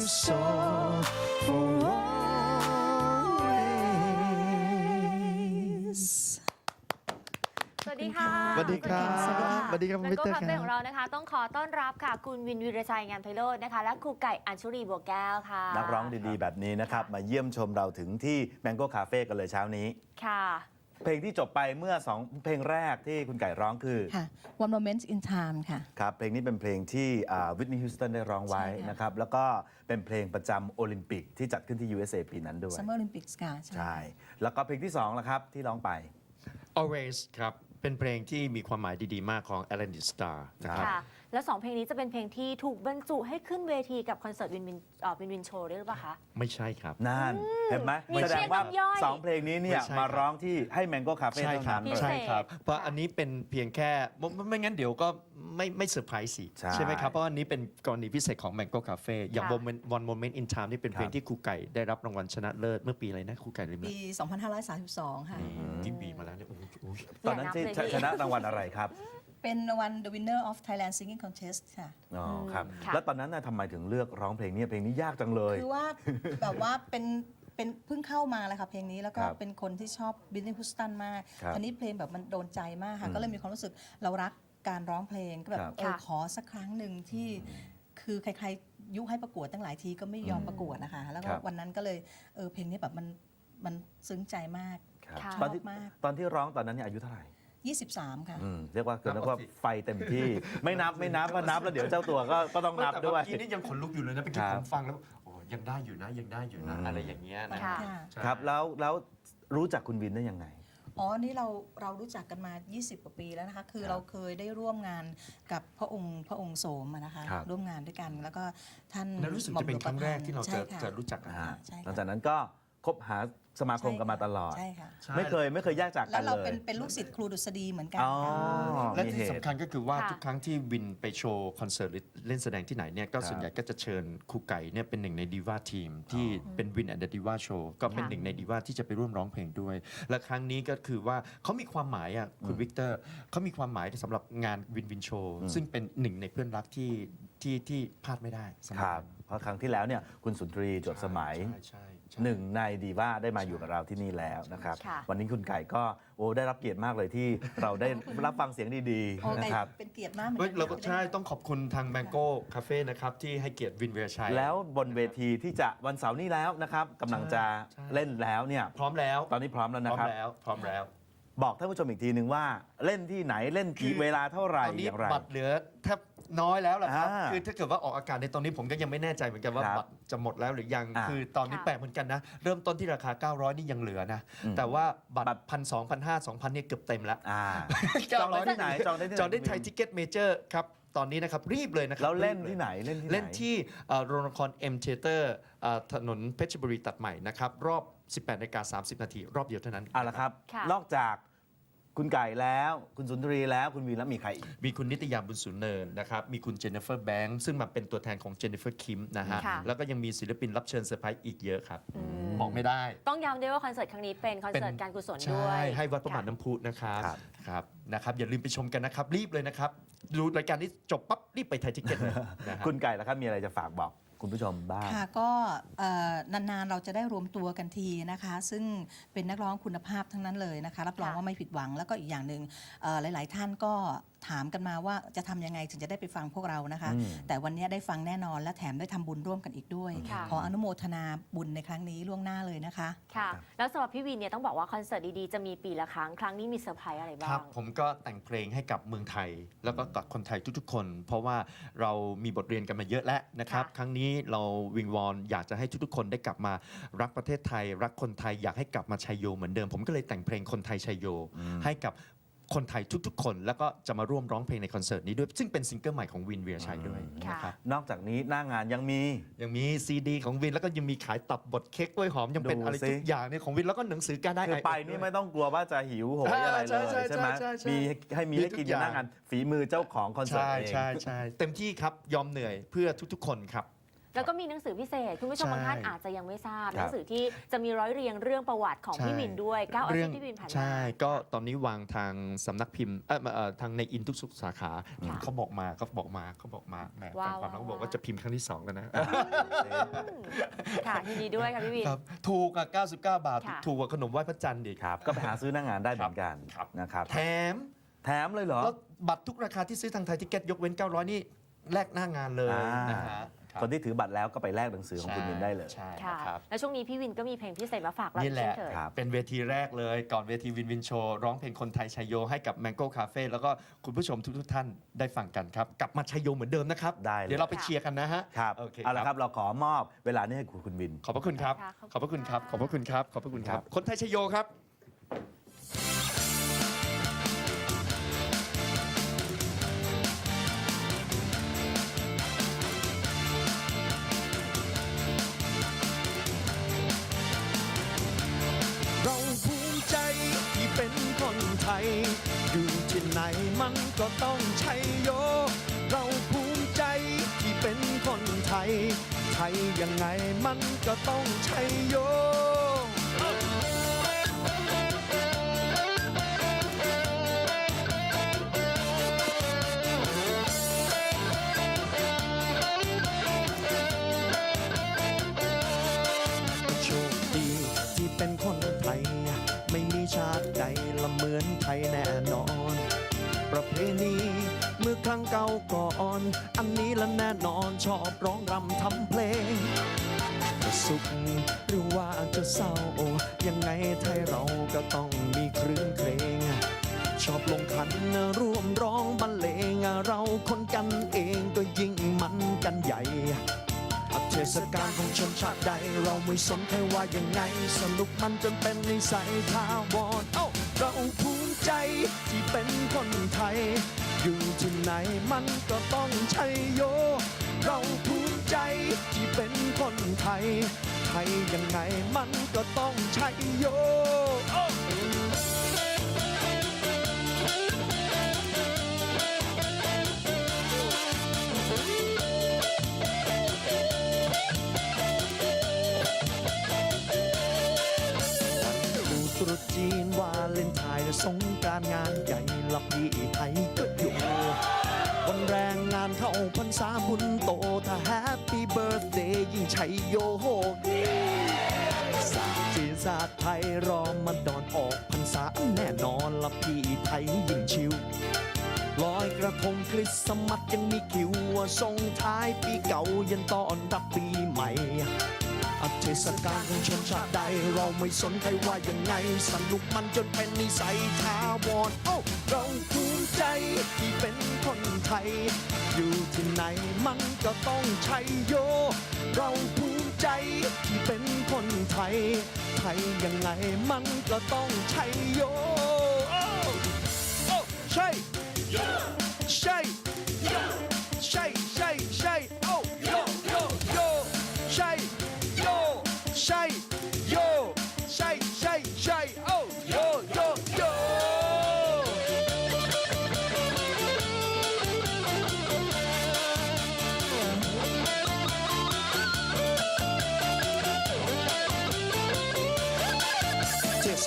soul for always สวัสดีค่ะสวัสดีครับสวัสดีค่ะสวัสดีครับแล้วมิสก็เตอร์คาเฟ่ครับของเรานะคะ ต้องขอต้อนรับค่ะ คุณวินวีรชัยงานไพโรจน์นะคะ และครูไก่อัญชุรีบัวแก้วค่ะนักร้องดีๆ แบบนี้นะครับ มาเยี่ยมชมเราถึงที่ Mango Cafe กันเลยเช้านี้ ค่ะ เพลงที่จบไปเมื่อ2เพลงแรกที่คุณไก่ร้องคือ ค่ะ One Moment in Time ค่ะ ครับเพลงนี้เป็นเพลงที่วิทนีย์ฮิวสตันได้ร้องไว้ใช่ค่ะ นะครับแล้วก็เป็นเพลงประจำโอลิมปิกที่จัดขึ้นที่ USA ปีนั้นด้วย Summer Olympics ค่ะใช่แล้วก็เพลงที่2ล่ะครับที่ร้องไป always ครับ เป็นเพลงที่มีความหมายดี ๆ มากของ a l a n d i Star นะครับ ค่ะ แล้วสองเพลงนี้จะเป็นเพลงที่ถูกบรรจุให้ขึ้นเวทีกับคอนเสิร์ตวินวินเอ่อวินวินโชว์ด้วยหรือเปล่าคะ ไม่ใช่ครับ นั่นเห็นไหมมีแสดงว่าเชียร์น้ำย่อย สองเพลงนี้เนี่ยไม่ใช่ มาร้องที่ให้ Mango Cafe ใช่เท่าครับนั้นพิเลยเศษใช่ครับเพราะอันนี้เป็นเพียงแค่ไม่ไม่ไม่งั้นเดี๋ยวก็ไม่ไม่เซอร์ไพรส์สิใช่ไหมครับ เพราะอันนี้เป็นกรณีพิเศษของ Mango Cafe อย่าง ค่ะ Moment One Moment in Time นี่เป็นเพลงครับ ที่ครูไก่ได้รับรางวัลชนะเลิศเมื่อปีอะไรนะครูไก่เลยไหมปี 2532 ค่ะกี่ปีมาแล้วเนี่ยโอ้โหโอ้โหตอนนั้นที่อย่านับเลยชนะรางวัลอะไรครับ เป็นรางวัล The Winner of Thailand Singing Contest ค่ะ อ๋อครับ ค่ะ แล้วตอนนั้นน่ะทำไมถึงเลือกร้องเพลงนี้เพลงนี้ยากจังเลย คือว่า แบบว่าเป็นเป็นเพิ่งเข้ามาเลยค่ะเพลงนี้แล้วก็ครับเป็นคนที่ชอบบิลลี่ฮุสตันมากครับอันนี้เพลงแบบมันโดนใจมากค่ะ อืมก็เลยมีความรู้สึกเรารักการร้องเพลงก็แบครับบเออค่ะ ขอสักครั้งหนึ่งที่คือใครๆยุให้ประกวดตั้งหลายทีก็ไม่ยอมประกวดนะคะ แล้วก็ครับ วันนั้นก็เลยเออเพลงนี้แบบมันมันซึ้งใจมาก ครับค่ะ ตอนที่ชอบมาก ตอนที่ร้องตอนนั้นเนี่ยอายุเท่าไหร่ 23 ค่ะ อืมเรียกว่าเกินนับว่าสิไฟเต็มที่ ไม่นับไม่นับว่านับแล้วเดี๋ยวเจ้าตัวก็ก็ต้องนับแต่ด้วย เมื่อกี้นี่ยังขนลุกอยู่เลยนะเมื่อกี้ครัผบ มฟังแล้วโอ้ยังได้อยู่นะยังได้อยู่นะอืมอะไรอย่างเงี้ยนะค่ะ ใช่ครับแล้วแล้วรู้จักคุณวินได้ยังไง อ๋อ นี่เราเรารู้จักกันมา 20 กว่าปีแล้วนะคะ คือครับเราเคยได้ร่วมงานกับพระองค์พระองค์โสมอะนะคะ ครับ ร่วมงานด้วยกัน แล้วก็ท่านแล้วรู้สึกจะเป็นครั้งแรกที่เราใช่จะค่จะรู้จักกัน อ่าใช่ค่ะ หลังจากนั้นก็คบหา สมาคมกันมาตลอด ใช่ค่ะใช่ไม่เคยไม่เคยแยกจากแล้กัวนเราเลเป็นยเป็นลูกศิษย์ครูดุษฎีเหมือนกันอ๋อและมีที่เหตุ สำคัญก็คือว่าค่ะ ทุกครั้งที่วินไปโชว์คอนเสิร์ตหรือเล่นแสดงที่ไหนเนี่ยก็ครับส่วนใหญ่ก็จะเชิญครูไก่เนี่ยเป็นหนึ่งในดีว่าทีม ที่เป็นวินแอนด์ดีว่าโชว์ก็เป็นค่ะหนึ่งในดีว่าที่จะไปร่วมร้องเพลงด้วย และครั้งนี้ก็คือว่าเขามีความหมายอะคุณวิกเตอร์เขามีความหมายสำหรับงานวินวินโชว์ซึ่งเป็นหนึ่งในเพื่อนรักที่ที่ที่พลาดไม่ได้สำหครับเพราะครั้งที่แล้วเนี่ยคุณสุนทรีจดสมัย ใช่ใช่ใช่หนึ่งในดีว่าได้มาอยู่กับเราที่นี่แล้วนะครับ ค่ะวันนี้คุณไก่ก็โอ้ได้รับเกียรติมากเลยที่เราได้รับฟังเสียงดีโอ้ๆไก่นะครับ เป็นเกียรติมากเหมือนเฮ้ยกันเราก็ใช่ต้องขอบคุณทาง Mango Cafe นะครับ ที่ให้เกียรติวินเวียชัย แล้วบนเวทีที่จะวันเสาร์นี้แล้วนะครับกำลังจะใช่ เล่นแล้วเนี่ยพร้อมแล้วตอนนี้พร้อมแล้วพนะร้อมครับ แล้วพร้อมแล้วบอกท่านผู้ชมอีกทีหนึ่งว่าเล่นที่ไหนเล่นกี่เวลาเท่าไหร่ตอนนี้อย่างไร บัตรเหลือแทบ น้อยแล้วล่ะครับ อ่าคือถ้าเกิดว่าออกอากาศในตอนนี้ผมก็ยังไม่แน่ใจเหมือนกันว่าครับบัตรจะหมดแล้วหรือยัง อ่าคือตอนนี้ค่ะ แปลกเหมือนกันนะ เริ่มต้นที่ราคา 900 นี่ยังเหลือนะ อืมแต่ว่าบับัตตร รพันสองพันห้าสองพันเนี่ยเกือบเต็มแล้ว อ่าจองได้ที่ไหนจองได้ที่ไหนจองได้ไทยทิเก็ตเมเจอร์ครับ ตอนนี้นะครับ รีบเลยนะครัแล้วเล่นรีบย ที่ไหนเล่นที่ไหน เล่นที่เอ่อโรงละคร M Theater เอ่อถนนเพชรบุรีตัดใหม่นะครับ รอบ 18นาฬิกา30 นาที รอบเดียวเท่านั้น เอาละครับ ค่ะ นอกจาก คุณไก่แล้ว คุณสุนทรีแล้วคุณวีแล้วมีใครอีก มีคุณนิตยาบุญสุนเนินนะครับ มีคุณเจนนิเฟอร์แบงค์ซึ่งมาเป็นตัวแทนของเจนนิเฟอร์คิมนะฮะ ค่ะ แล้วก็ยังมีศิลปินรับเชิญเซอร์ไพรส์อีกเยอะครับอืมบอกไม่ได้ต้องย้ำด้วยว่าคอนเสิร์ตครั้งนี้เป็นคอนเสิร์ตการกุศลด้วยใช่ให้วัดประมาทน้ำพุนะครับครับ ครับนะครับ อย่าลืมไปชมกันนะครับ รีบเลยนะครับ ดูรายการนี้จบปั๊บรีบไปไทยทิเก็ตเลยนะฮะ คุณไก่แล้วครับมีอะไรจะฝากบอก คุณผู้ชมบ้าง ค่ะก็เอ่อนานๆเราจะได้รวมตัวกันทีนะคะ ซึ่งเป็นนักร้องคุณภาพทั้งนั้นเลยนะคะ รับรองค่ะ ว่าไม่ผิดหวังแล้วก็อีกอย่างหนึ่งเอ่อหลาย ๆ ท่านก็ถามกันมาว่าจะทำยังไงถึงจะได้ไปฟังพวกเรานะคะ อืม แต่วันนี้ได้ฟังแน่นอนและแถมได้ทำบุญร่วมกันอีกด้วย ค่ะ ขออนุโมทนาบุญในครั้งนี้ล่วงหน้าเลยนะคะ ค่ะ แล้วสำหรับพี่วินเนี่ยต้องบอกว่าคอนเสิร์ตดีๆ จะมีปีละครั้ง ครั้งนี้มีเซอร์ไพรส์อะไรบ้าครัง บ ผมก็แต่งเพลงให้กับเมืองไทย แล้วก็กับคนไทยทุกๆคน เพราะว่าเรามีบทเรียนกันมาเยอะแล้วนะครับ ค่ะ ครั้งนี้เราวิงวอนอยากจะให้ทุกๆคนได้กลับมารักประเทศไทย รักคนไทยอยากให้กลับมาชัยโยเหมือนเดิม ผมก็เลยแต่งเพลงคนไทยชัยโย ให้กับ คนไทยทุกๆ คน แล้วก็จะมาร่วมร้องเพลงในคอนเสิร์ตนี้ด้วย ซึ่งเป็นซิงเกิลใหม่ของวินเวียชัยด้วยค่ะ นะครับ นอกจากนี้หน้างานยังมี ยังมีซีดีของวินแล้วก็ยังมีขายตับบดเค้กกล้วยหอม ยังเป็นดูอะไรสิ ทุกอย่างเนี่ยของวินแล้วก็หนังสือการได้ คือไปนี่ไม่ต้องกลัวว่าจะหิวโหยอะไรเลใช่ยใช่ใช่ไหมใช่ใช่มีให้มีมีให้ทุกกินออย่างยู่หน้างานฝีมือเจ้าของคอนเสิร์ตใช่เอง ใช่ใช่เต็มที่ครับยอมเหนื่อยเพื่อทุกๆ คนครับ แล้วก็มีหนังสือพิเศษ คุณผู้ชมใช่บางท่านอาจจะยังไม่ทราบคหรับนังสือที่จะมีร้อยเรียงเรื่องประวัติของใช่พี่วินด้วยเก้าอาเรื่ชีพที่วินผ่านมา ใช่ ก็ตอนนี้วางทางสำนักพิมพ์เออเอ่อทางในอินทุกสุขสาขาค่ะเขาบอกมาเขาบอกมาเขาบอกมาแหมว้าแฟวนคลับว้าวเขาบอกว่าจะพิมพ์ครั้งที่สองแล้วนะค่ะยินดีด้วยค่ะพี่วิน ครับถูกอะ99 บาท ค่ะ ถูกกว่าขนมไหว้พระจันทร์อีกครับ ก็ไปหาซื้อหน้างานได้เหมือนกันครับ นะครับ แถม แถมเลยเหรอ แล้วบัตรทุกราคาที่ซื้อทางไทยทิเก็ตยกเว้น 900 นี่แลกหน้างานเลยอ่าน นะฮะรับ คนที่ถือบัตรแล้วก็ไปแลกหนังสือของคุณวินได้เลย ใช่ค่ะนะครับ แล้วช่วงนี้พี่วินก็มีเพลงพิเศษมาฝากเรานี่อีกแหเช่ละ นเคย ครับ เป็นเวทีแรกเลยก่อนเวทีวินวินโชว์ร้องเพลงคนไทยชัยโยให้กับ Mango Cafe แล้วก็คุณผู้ชมทุกๆท่านได้ฟังกันครับ กลับมาชัยโยเหมือนเดิมนะครับ ได้เลย เดี๋ยวเราไปเชียร์กันนะฮะครับโอเคเอาละครับเราขอมอบเวลานี้ให้คุณวิน ขอบพระคุณครับ ค่ะขอบพระคุณครับขอบพระคุณครับ ขอบพระคุณครับ คนไทยชัยโยครับเมันก็ต้องชัยโย เราภูมิใจที่เป็นคนไทย ไทยยังไงมันก็ต้องชัยโยโชคดีที่เป็นคนไทย ไม่มีชาติใดละเหมือนไทยแน่นอน ประเพณีเมื่อครั้งเก่าก่อน อันนี้และแน่นอนชอบร้องรำทำเพลงจะสุขหรือว่าจะเศร้า ยังไงไทยเราก็ต้องมีคลื่นเพลง ชอบลงขันร่วมร้องบรรเลงเราคนกันเองก็ยิ่งมันกันใหญ่เทศกาลของชนชาติใด เราไม่สนใครว่ายังไง สนุกมันจนเป็นนิสัยทาวรเอ้าเราภู ใจที่เป็นคนไทย อยู่ที่ไหนมันก็ต้องใช้โย เราภูมิใจที่เป็นคนไทย ไทยยังไงมันก็ต้องใช้โย สงกรารงานใหญ่ละพี่ไทยก็อยู่วันแรงงานเข้าพรรษาบุญโตถ้าแฮปปี้เบิร์ a เดย์ยิ่งชัยโยโฮศาสตร์จีนศาสตร์ไทยรอมาดอนออกพรรษาแน่นอนละพี่ไทยยิ่งชิวลอยกระทงคริสต์มาสยังมีคิวส่งท้ายปีเก่ายันต้อนรับปีใหม่ เทศกาลของชนชาติใด เราไม่สนใครว่ายังไง สนุกมันจนเป็นนิสัยทาวรโอ้เราภูมิใจที่เป็นคนไทย อยู่ที่ไหนมันก็ต้องชัยโย เราภูมิใจที่เป็นคนไทย ไทยยังไงมันก็ต้องชัยโย โอ้โอ้ใช่ใช่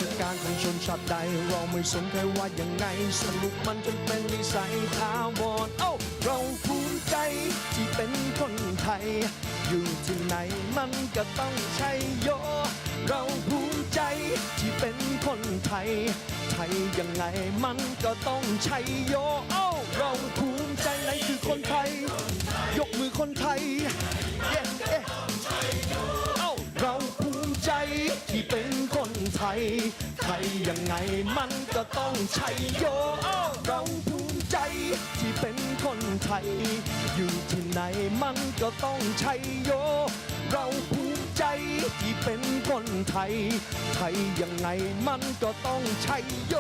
เทศกาลของชนชาติใด เราไม่สนใครว่ายังไงสนุกมันจนเป็นนิสัยทาวรเอ้าเราภูมิใจที่เป็นคนไทย อยู่ที่ไหนมันก็ต้องใช่โย เราภูมิใจที่เป็นคนไทย ไทยยังไงมันก็ต้องใช่โยเอ้าเราภูมิใจไหนคือคนไทย ยกมือคนไทยเย้เอ้าเราภูมิใจที่เป็น ไทยยังไงมันก็ต้องใช่โยเอ้าเราภูมิใจที่เป็นคนไทย อยู่ที่ไหนมันก็ต้องใช่โย เราภูมิใจที่เป็นคนไทย ไทยยังไงมันก็ต้องใช่โย